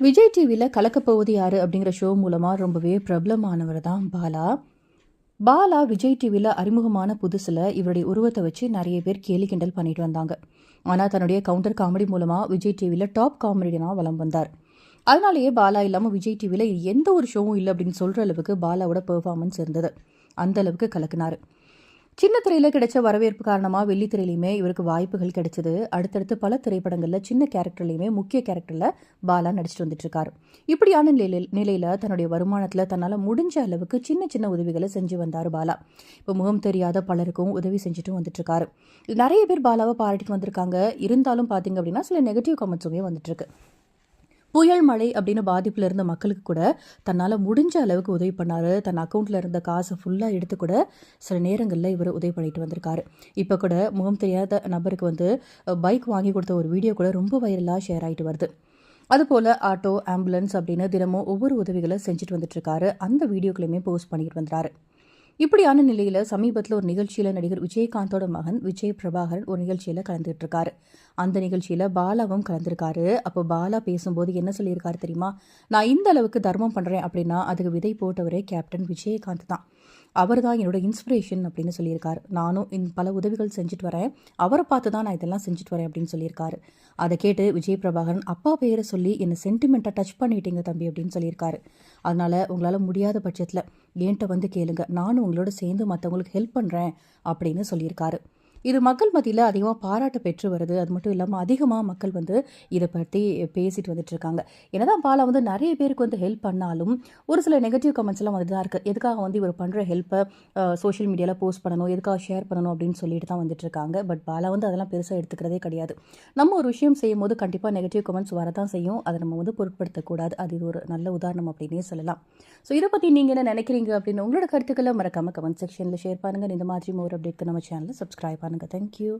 விஜய் டிவியில் கலக்கப்போவது யாரு அப்படிங்கிற ஷோ மூலமாக ரொம்பவே பிரபலமானவர் தான் பாலா. பாலா விஜய் டிவியில் அறிமுகமான புதுசில் இவருடைய உருவத்தை வச்சு நிறைய பேர் கேலி கிண்டல் பண்ணிட்டு வந்தாங்க. ஆனால் தன்னுடைய கவுண்டர் காமெடி மூலமாக விஜய் டிவியில் டாப் காமெடியனாக வலம் வந்தார். அதனாலேயே பாலா இல்லாமல் விஜய் டிவியில் எந்த ஒரு ஷோவும் இல்லை அப்படின்னு சொல்கிற அளவுக்கு பாலாவோட பெர்ஃபார்மன்ஸ் இருந்தது. அந்த அளவுக்கு கலக்குனாரு. சின்ன திரையில் கிடைச்ச வரவேற்பு காரணமாக வெள்ளி இவருக்கு வாய்ப்புகள் கிடைச்சது. அடுத்தடுத்து பல திரைப்படங்களில் சின்ன கேரக்டர்லையுமே முக்கிய கேரக்டரில் பாலா நடிச்சிட்டு வந்துட்டு இருக்காரு இப்படியான நிலையில் நிலையில் தன்னுடைய வருமானத்தில் தன்னால் முடிஞ்ச அளவுக்கு சின்ன சின்ன உதவிகளை செஞ்சு வந்தார் பாலா. இப்போ முகம் தெரியாத பலருக்கும் உதவி செஞ்சுட்டு வந்துட்டு இருக்காரு நிறைய பேர் பாலாவை பாராட்டிட்டு வந்திருக்காங்க. இருந்தாலும் பார்த்தீங்க அப்படின்னா சில நெகட்டிவ் கமெண்ட்ஸுமே வந்துட்டு இருக்கு புயல் மழை அப்படின்னு பாதிப்பில் இருந்த மக்களுக்கு கூட தன்னால் முடிஞ்ச அளவுக்கு உதவி பண்ணாரு. தன் அக்கௌண்ட்டில் இருந்த காசை ஃபுல்லாக எடுத்து கூட சில நேரங்களில் இவர் உதவி பண்ணிட்டு வந்திருக்காரு. இப்போ கூட முகம் தெரியாத நபருக்கு வந்து பைக் வாங்கி கொடுத்த ஒரு வீடியோ கூட ரொம்ப வைரலாக ஷேர் ஆகிட்டு வருது. அதுபோல் ஆட்டோ ஆம்புலன்ஸ் அப்படின்னு தினமும் ஒவ்வொரு உதவிகளை செஞ்சுட்டு வந்துட்டுருக்காரு. அந்த வீடியோக்களையுமே போஸ்ட் பண்ணிட்டு வந்துறாரு இப்படியான நிலையில் சமீபத்தில் ஒரு நிகழ்ச்சியில் நடிகர் விஜயகாந்தோட மகன் விஜய் பிரபாகரன் ஒரு நிகழ்ச்சியில் கலந்துகிட்டு இருக்காரு அந்த நிகழ்ச்சியில் பாலாவும் கலந்துருக்காரு. அப்போ பாலா பேசும்போது என்ன சொல்லியிருக்காரு தெரியுமா? நான் இந்த அளவுக்கு தர்மம் பண்ணுறேன் அப்படின்னா அதுக்கு விதை போட்டவரே கேப்டன் விஜயகாந்த் தான். அவர் தான் என்னோட இன்ஸ்பிரேஷன் அப்படின்னு சொல்லியிருக்காரு. நானும் இன் பல உதவிகள் செஞ்சுட்டு வரேன். அவரை பார்த்து தான் நான் இதெல்லாம் செஞ்சுட்டு வரேன் அப்படின்னு சொல்லியிருக்காரு. அதை கேட்டு விஜய் பிரபாகரன் அப்பா பெயரை சொல்லி என்னை சென்டிமெண்ட்டாக டச் பண்ணிட்டீங்க தம்பி அப்படின்னு சொல்லியிருக்காரு. அதனால் உங்களால் முடியாத பட்சத்தில் என்கிட்ட வந்து கேளுங்க. நானும் உங்களோட சேர்ந்து மற்றவங்களுக்கு ஹெல்ப் பண்ணுறேன் அப்படின்னு சொல்லியிருக்காரு. இது மக்கள் மத்தியில் அதிகமாக பாராட்டு பெற்று வருது. அது மட்டும் இல்லாமல் அதிகமாக மக்கள் வந்து இதை பற்றி பேசிட்டு வந்துட்டு இருக்காங்க. என்னதான் பாலா வந்து நிறைய பேருக்கு வந்து ஹெல்ப் பண்ணாலும் ஒரு சில நெகட்டிவ் கமெண்ட்ஸ்லாம் வந்துட்டு தான் இருக்குது எதுக்காக வந்து இவர் பண்ணுற ஹெல்ப்பை சோஷியல் மீடியாவில் போஸ்ட் பண்ணணும் எதுக்காக ஷேர் பண்ணணும் அப்படின்னு சொல்லிட்டு தான் வந்துட்டு இருக்காங்க. பட் பாலா வந்து அதெல்லாம் பெருசாக எடுத்துக்கிறதே கிடையாது. நம்ம ஒரு விஷயம் செய்யும் போது கண்டிப்பாக நெகட்டிவ் கமெண்ட்ஸ் வரதான் செய்யும். அதை நம்ம வந்து பொருட்படுத்தக்கூடாது. அது இது ஒரு நல்ல உதாரணம் அப்படின்னே சொல்லலாம். ஸோ இதை பற்றி நீங்கள் என்ன நினைக்கிறீங்க அப்படின்னு உங்களோட கருத்துக்களை மறக்காமல் கமெண்ட் செக்ஷனில் ஷேர் பண்ணுங்கள் இந்த மாதிரி ஒரு அப்டேட்க்கு நம்ம சேனலில் சப்ஸ்கிரைப் பண்ணுங்கள் ಕನಕ ಥ್ಯಾಂಕ್ ಯು